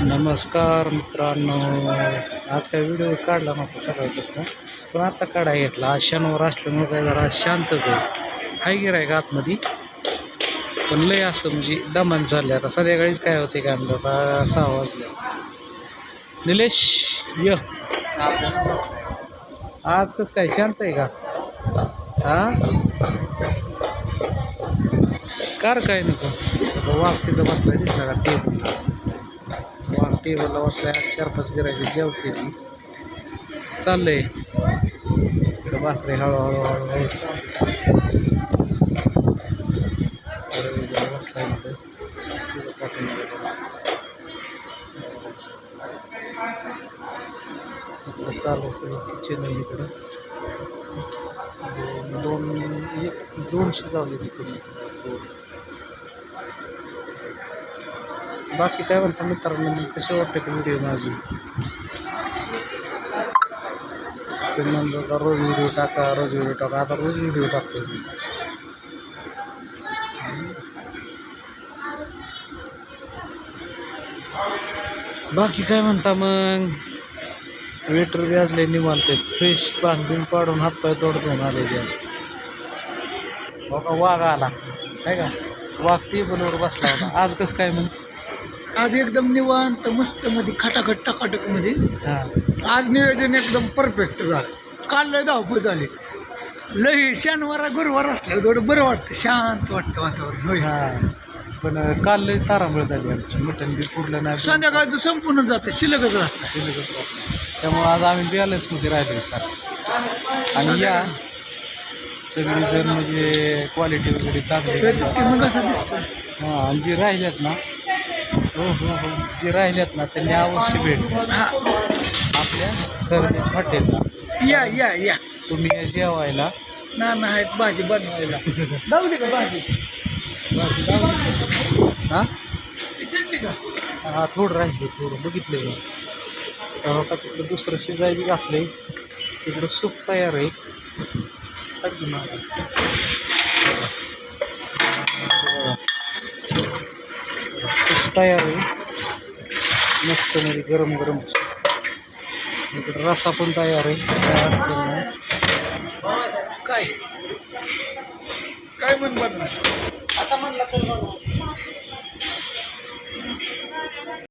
नमस्कार मित्रांनो. आज काय व्हिडिओज काढला नव्हता सकाळपासून पण आता काढाय घेतला. आज शनिवार असल्यामुळे काय जरा शांतच आहे हाय गिराय का आतमध्ये? पण लय असं म्हणजे दमन चालले आता संध्याकाळीच काय होते काय म्हणतात आता सहा वाजले. निलेश य. आज कसं काय? शांत आहे का? हा कार काय नको? वाघ तिथं बसला दिसला का? ते. टेबलला बसलाय चार पाच गिरायचे जेवते ती चाललंय. इकडं भाकरी हळूहळू हळूहळू बसला वेगळा बसलाय इथं तिथं इकडं चालू आहे सगळं किचन आहे इकडं. दोन एक जाऊ शिजावले तिकडे बाकी काय म्हणता मित्रांनो कसे वाटते ते व्हिडिओ माझी ते म्हणलं का रोज व्हिडिओ टाका रोज व्हिडिओ टाका. आता रोज व्हिडिओ टाकतो मी. बाकी काय म्हणता मग? वेटर बी असले निवांत फ्रेश बांधून बिन पाडून हातपाय तोडून आले बघा हो वाघ आला. नाही का? वाघ टेबलवर बसला होता. आज कसं काय मग? आज एकदम निवांत मस्त मध्ये खटाखट टकाटकमध्ये. हां. आज नियोजन एकदम परफेक्ट झालं. काल लय धावपळ झाली. लय शनिवार गुरुवार असलं थोडं बरं वाटतं शांत वाटतं वातावरण. होय. पण काल लय तारांबळ झाली आमची. मटण बी पुरलं नाही. संध्याकाळचं संपूर्ण जातं शिल्लकच राहतं. शिल्लकच राहत. त्यामुळं आज आम्ही बॅलन्समध्ये राहिलो सर. आणि या सगळी जण म्हणजे क्वालिटी वगैरे चांगली मग असं दिसतं हां आणि जे राहिल्यात ना हो हो हो जे राहिल्यात ना त्यांनी अवश्य भेट हा. आपल्या खरेदीच हॉटेलला या या या. तुम्ही या जेवायला. ना ना आहेत भाजी बनवायला. लावली का भाजी? हां? शिजली का? हा थोडं राहिले थोडं बघितलं तर आता तिकडं दुसरं शिजायला घातलंय. तिकडं सूप तयार आहे. टाक की मागं. तयार होईल मस्त म्हणजे गरम गरम. इकडे रसा पण तयार होईल काय? काय म्हणतात आता म्हणलं तर